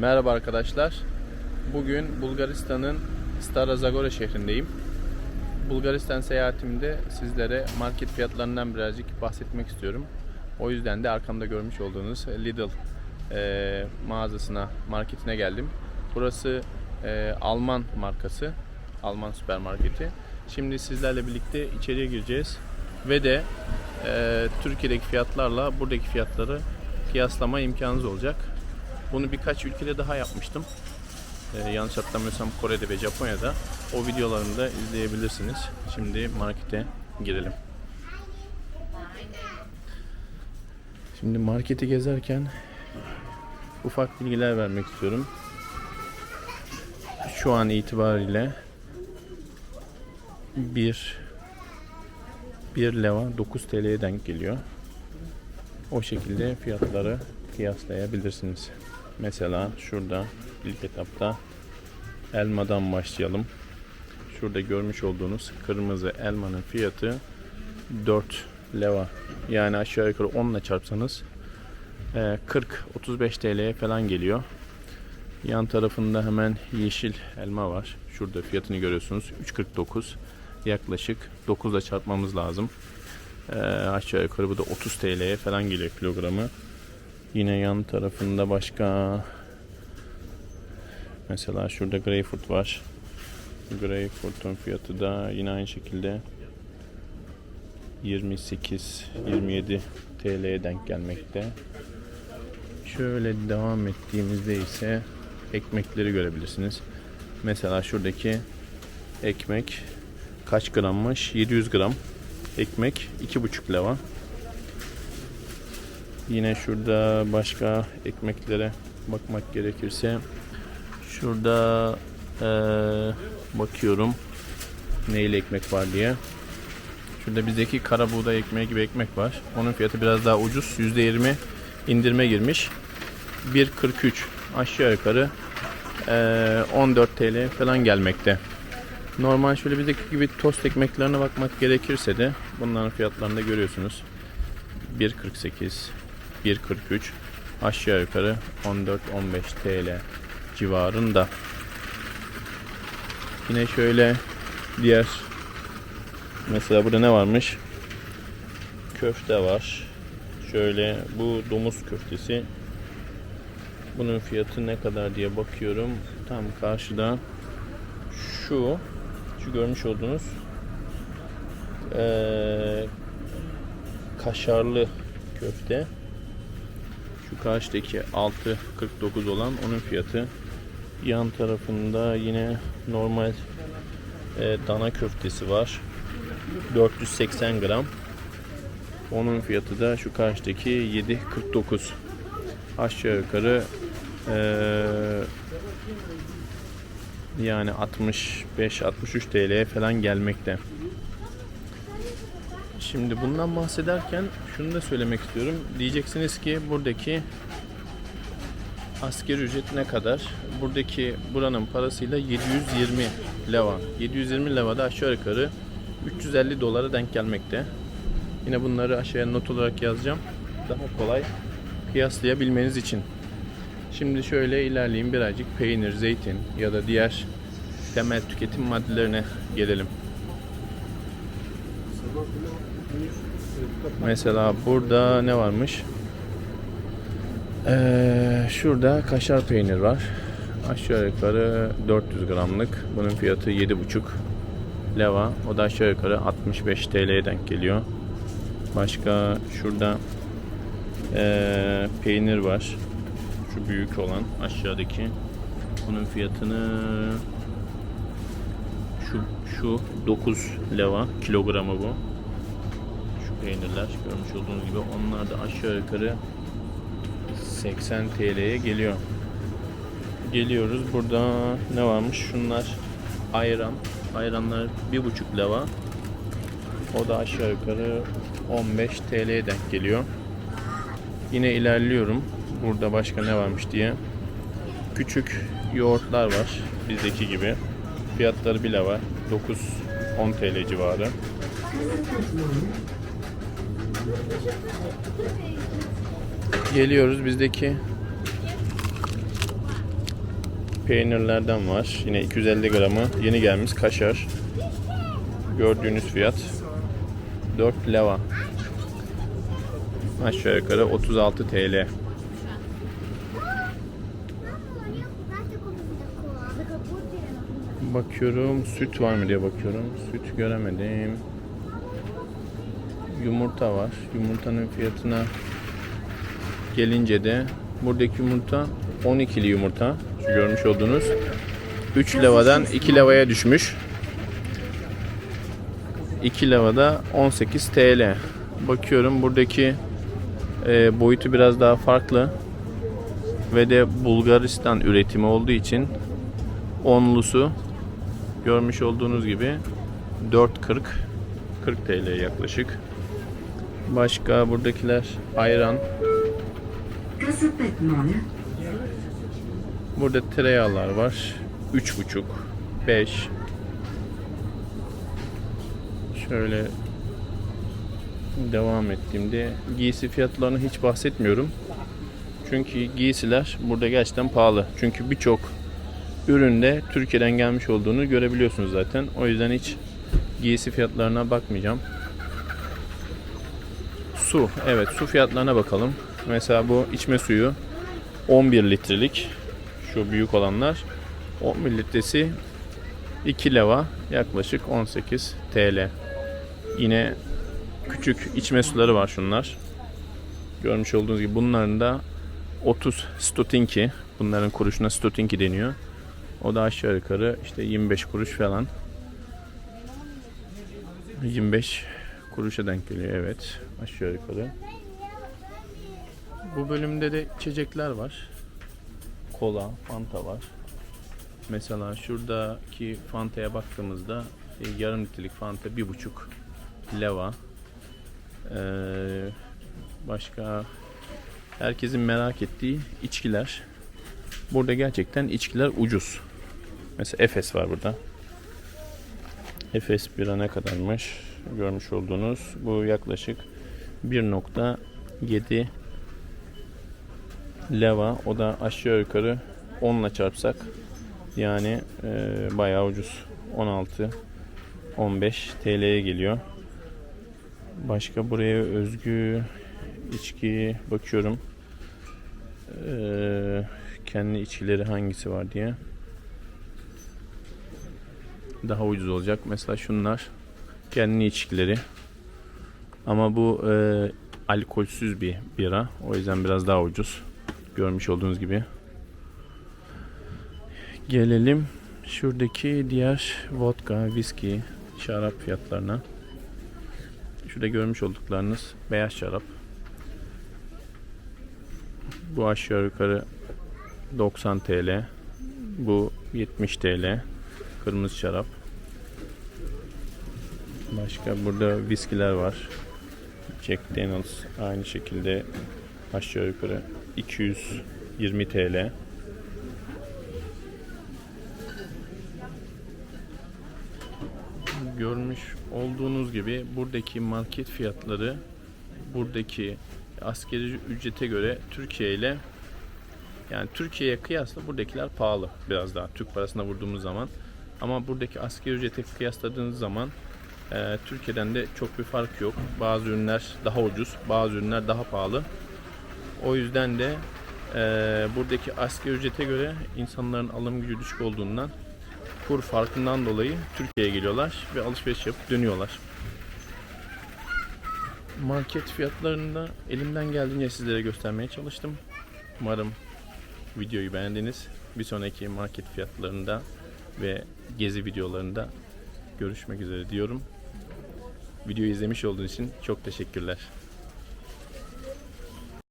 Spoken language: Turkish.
Merhaba arkadaşlar. Bugün Bulgaristan'ın Stara Zagora şehrindeyim. Bulgaristan seyahatimde sizlere market fiyatlarından birazcık bahsetmek istiyorum. O yüzden de arkamda görmüş olduğunuz Lidl e, mağazasına, marketine geldim. Burası e, Alman markası, Alman süpermarketi. Şimdi sizlerle birlikte içeriye gireceğiz ve de e, Türkiye'deki fiyatlarla buradaki fiyatları kıyaslama imkanınız olacak. Bunu birkaç ülkede daha yapmıştım. Ee, yanlış hatırlamıyorsam Kore'de ve Japonya'da. O videolarını da izleyebilirsiniz. Şimdi markete girelim. Şimdi marketi gezerken ufak bilgiler vermek istiyorum. Şu an itibariyle bir bir leva 9 TL'ye denk geliyor. O şekilde fiyatları kıyaslayabilirsiniz. Mesela şurada ilk etapta elmadan başlayalım. Şurada görmüş olduğunuz kırmızı elmanın fiyatı 4 leva. Yani aşağı yukarı 10 ile çarpsanız 40-35 TL'ye falan geliyor. Yan tarafında hemen yeşil elma var. Şurada fiyatını görüyorsunuz. 3.49. Yaklaşık 9 ile çarpmamız lazım. Ee, aşağı yukarı bu da 30 TL'ye falan geliyor kilogramı. Yine yan tarafında başka mesela şurada greyfurt var. Greyfurt'un fiyatı da yine aynı şekilde 28-27 TL'ye denk gelmekte. Şöyle devam ettiğimizde ise ekmekleri görebilirsiniz. Mesela şuradaki ekmek kaç grammış? 700 gram ekmek 2,5 leva. Yine şurada başka ekmeklere bakmak gerekirse şurada eee, bakıyorum neyle ekmek var diye. Şurada bizdeki kara buğday ekmeği gibi ekmek var. Onun fiyatı biraz daha ucuz. %20 indirme girmiş. 1.43 aşağı yukarı eee, 14 TL falan gelmekte. Normal şöyle bizdeki gibi tost ekmeklerine bakmak gerekirse de bunların fiyatlarını da görüyorsunuz. 1.48 1.43 aşağı yukarı 14-15 TL civarında. Yine şöyle diğer mesela burada ne varmış? Köfte var. Şöyle bu domuz köftesi. Bunun fiyatı ne kadar diye bakıyorum. Tam karşıda şu şu görmüş olduğunuz eee, kaşarlı köfte. Şu karşıdaki 6.49 olan onun fiyatı. Yan tarafında yine normal e, dana köftesi var. 480 gram. Onun fiyatı da şu karşıdaki 7.49. Aşağı yukarı e, yani 65-63 TL'ye falan gelmekte. Şimdi bundan bahsederken şunu da söylemek istiyorum. Diyeceksiniz ki buradaki asgari ücret ne kadar? Buradaki buranın parasıyla 720 leva. 720 leva da aşağı yukarı 350 dolara denk gelmekte. Yine bunları aşağıya not olarak yazacağım. Daha kolay kıyaslayabilmeniz için. Şimdi şöyle ilerleyeyim birazcık peynir, zeytin ya da diğer temel tüketim maddelerine gelelim. Mesela burada ne varmış? Ee, şurada kaşar peynir var. Aşağı yukarı 400 gramlık. Bunun fiyatı 7,5 leva. O da aşağı yukarı 65 TL'ye denk geliyor. Başka şurada ee, peynir var. Şu büyük olan aşağıdaki. Bunun fiyatını şu şu 9 leva kilogramı bu. Peynirler görmüş olduğunuz gibi onlar da aşağı yukarı 80 TL'ye geliyor. Geliyoruz. Burada ne varmış? Şunlar ayran. Ayranlar 1,5 leva. O da aşağı yukarı 15 TL'ye denk geliyor. Yine ilerliyorum. Burada başka ne varmış diye. Küçük yoğurtlar var. Bizdeki gibi. Fiyatları bile var. 9-10 TL civarı. Geliyoruz bizdeki peynirlerden var. Yine 250 gramı yeni gelmiş kaşar. Gördüğünüz fiyat 4 leva. Aşağı yukarı 36 TL. Bakıyorum süt var mı diye bakıyorum. Süt göremedim. Yumurta var. Yumurtanın fiyatına gelince de buradaki yumurta 12'li yumurta. Görmüş olduğunuz 3 levadan 2 levaya düşmüş. 2 levada 18 TL. Bakıyorum buradaki e, boyutu biraz daha farklı ve de Bulgaristan üretimi olduğu için onlusu görmüş olduğunuz gibi 4.40 40 TL yaklaşık. Başka buradakiler ayran. Burada tereyağlar var. 3.5 5 Şöyle devam ettiğimde giysi fiyatlarını hiç bahsetmiyorum. Çünkü giysiler burada gerçekten pahalı. Çünkü birçok üründe Türkiye'den gelmiş olduğunu görebiliyorsunuz zaten. O yüzden hiç giysi fiyatlarına bakmayacağım. Su. Evet su fiyatlarına bakalım. Mesela bu içme suyu 11 litrelik şu büyük olanlar 11 litresi 2 leva yaklaşık 18 TL. Yine küçük içme suları var şunlar. Görmüş olduğunuz gibi bunların da 30 stotinki. Bunların kuruşuna stotinki deniyor. O da aşağı yukarı işte 25 kuruş falan. 25 kuruşa denk geliyor evet. Aşağı yukarı. Bu bölümde de içecekler var. Kola, Fanta var. Mesela şuradaki Fanta'ya baktığımızda e, yarım litrelik Fanta bir buçuk leva. Ee, başka herkesin merak ettiği içkiler. Burada gerçekten içkiler ucuz. Mesela Efes var burada. Efes bira ne kadarmış? Görmüş olduğunuz bu yaklaşık 1.7 leva. O da aşağı yukarı 10 ile çarpsak yani e, bayağı ucuz. 16 15 TL'ye geliyor. Başka buraya özgü içki bakıyorum. Ee, kendi içkileri hangisi var diye. Daha ucuz olacak. Mesela şunlar kendi içkileri. Ama bu e, alkolsüz bir bira. O yüzden biraz daha ucuz. Görmüş olduğunuz gibi. Gelelim şuradaki diğer vodka, viski, şarap fiyatlarına. Şurada görmüş olduklarınız beyaz şarap. Bu aşağı yukarı 90 TL. Bu 70 TL. Kırmızı şarap. Başka burada viskiler var. Jack Daniels aynı şekilde aşağı yukarı 220 TL. Görmüş olduğunuz gibi buradaki market fiyatları buradaki askeri ücrete göre Türkiye ile yani Türkiye'ye kıyasla buradakiler pahalı biraz daha Türk parasına vurduğumuz zaman. Ama buradaki asgari ücrete kıyasladığınız zaman e, Türkiye'den de çok bir fark yok. Bazı ürünler daha ucuz, bazı ürünler daha pahalı. O yüzden de e, buradaki asgari ücrete göre insanların alım gücü düşük olduğundan kur farkından dolayı Türkiye'ye geliyorlar ve alışveriş yapıp dönüyorlar. Market fiyatlarını da elimden geldiğince sizlere göstermeye çalıştım. Umarım videoyu beğendiniz. Bir sonraki market fiyatlarında ve gezi videolarında görüşmek üzere diyorum. Videoyu izlemiş olduğunuz için çok teşekkürler.